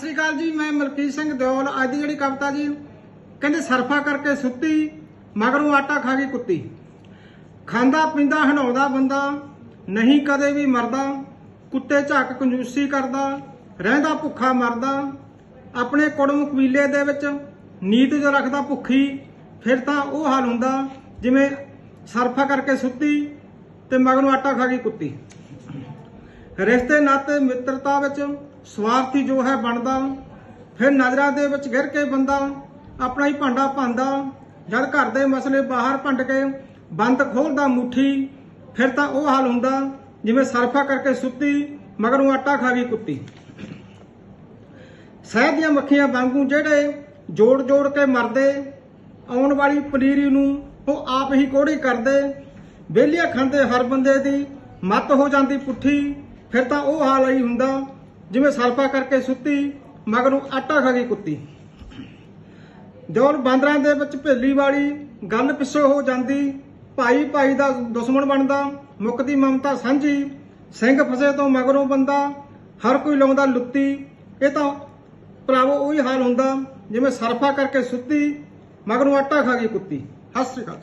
ਸ੍ਰੀ ਅਕਾਲ ਜੀ, ਮੈਂ ਮਲਕੀਤ ਸਿੰਘ ਦਿਓਲ, ਅੱਜ ਦੀ ਜਿਹੜੀ ਕਵਿਤਾ ਜੀ, ਕਹਿੰਦੇ ਸਰਫਾ ਕਰਕੇ ਸੁੱਤੀ, ਮਗਰੋਂ ਆਟਾ ਖਾ ਗਈ ਕੁੱਤੀ। ਖਾਂਦਾ ਪੀਂਦਾ ਹਣਾਉਂਦਾ ਬੰਦਾ, ਨਹੀਂ ਕਦੇ ਵੀ ਮਰਦਾ, ਕੁੱਤੇ ਝੱਕ ਕੰਜੂਸੀ ਕਰਦਾ, ਰਹਿੰਦਾ ਭੁੱਖਾ ਮਰਦਾ, ਆਪਣੇ ਕੁੜਮ ਕਬੀਲੇ ਦੇ ਵਿੱਚ ਨੀਤ ਜੋ ਰੱਖਦਾ ਭੁੱਖੀ, ਫਿਰ ਤਾਂ ਉਹ ਹਾਲ ਹੁੰਦਾ ਜਿਵੇਂ ਸਰਫਾ ਕਰਕੇ ਸੁੱਤੀ ਤੇ ਮਗਰੋਂ ਆਟਾ ਖਾ ਗਈ ਕੁੱਤੀ। ਰਿਸ਼ਤੇ, ਨਾਤੇ, ਮਿੱਤਰਤਾ ਵਿੱਚ ਸਵਾਰਥੀ ਜੋ ਹੈ ਬਣਦਾ, ਫਿਰ ਨਜ਼ਰਾਂ ਦੇ ਵਿੱਚ ਗਿਰ ਕੇ ਬੰਦਾ, ਆਪਣਾ ਹੀ ਭਾਂਡਾ ਭਾਂਦਾ, ਜਦ ਘਰ ਦੇ ਮਸਲੇ ਬਾਹਰ ਭੰਡ ਕੇ ਬੰਦ ਖੋਲਦਾ ਮੁੱਠੀ, ਫਿਰ ਤਾਂ ਉਹ ਹਾਲ ਹੁੰਦਾ ਜਿਵੇਂ ਸਰਫਾ ਕਰਕੇ ਸੁੱਤੀ, ਮਗਰੋਂ ਆਟਾ ਖਾ ਗਈ ਕੁੱਤੀ। ਸ਼ਹਿਦ ਦੀਆਂ ਮੱਖੀਆਂ ਵਾਂਗੂ ਜਿਹੜੇ ਜੋੜ ਜੋੜ ਕੇ ਮਰਦੇ, ਆਉਣ ਵਾਲੀ ਪਨੀਰੀ ਨੂੰ ਉਹ ਆਪ ਹੀ ਕੋੜੀ ਕਰਦੇ, ਵਿਹਲੀਆਂ ਖਾਂਦੇ ਹਰ ਬੰਦੇ ਦੀ ਮੱਤ ਹੋ ਜਾਂਦੀ ਪੁੱਠੀ ਫਿਰ ਤਾਂ ਉਹ ਹਾਲ ਹੀ ਹੁੰਦਾ ਜਿਵੇਂ ਸਰਫਾ ਕਰਕੇ ਸੁੱਤੀ, ਮਗਰੋਂ ਆਟਾ ਖਾ ਗਈ ਕੁੱਤੀ। ਜੋਲ ਬਾਂਦਰਾਂ ਦੇ ਵਿੱਚ ਭੇਲੀ ਵਾਲੀ ਗੱਲ ਪਿੱਛੇ ਹੋ ਜਾਂਦੀ, ਭਾਈ ਭਾਈ ਦਾ ਦੁਸ਼ਮਣ ਬਣਦਾ, ਮੁੱਕਦੀ ਮਮਤਾ ਸਾਂਝੀ, ਸਿੰਘ ਫਸੇ ਤੋਂ ਮਗਰੋਂ ਬੰਦਾ, ਹਰ ਕੋਈ ਲਾਉਂਦਾ ਲੁੱਤੀ। ਇਹ ਤਾਂ ਭਰਾਵੋ ਉਹੀ ਹਾਲ ਹੁੰਦਾ ਜਿਵੇਂ ਸਰਫਾ ਕਰਕੇ ਸੁੱਤੀ, ਮਗਰੋਂ ਆਟਾ ਖਾ ਗਈ ਕੁੱਤੀ। ਸਤਿ ਸ਼੍ਰੀ ਅਕਾਲ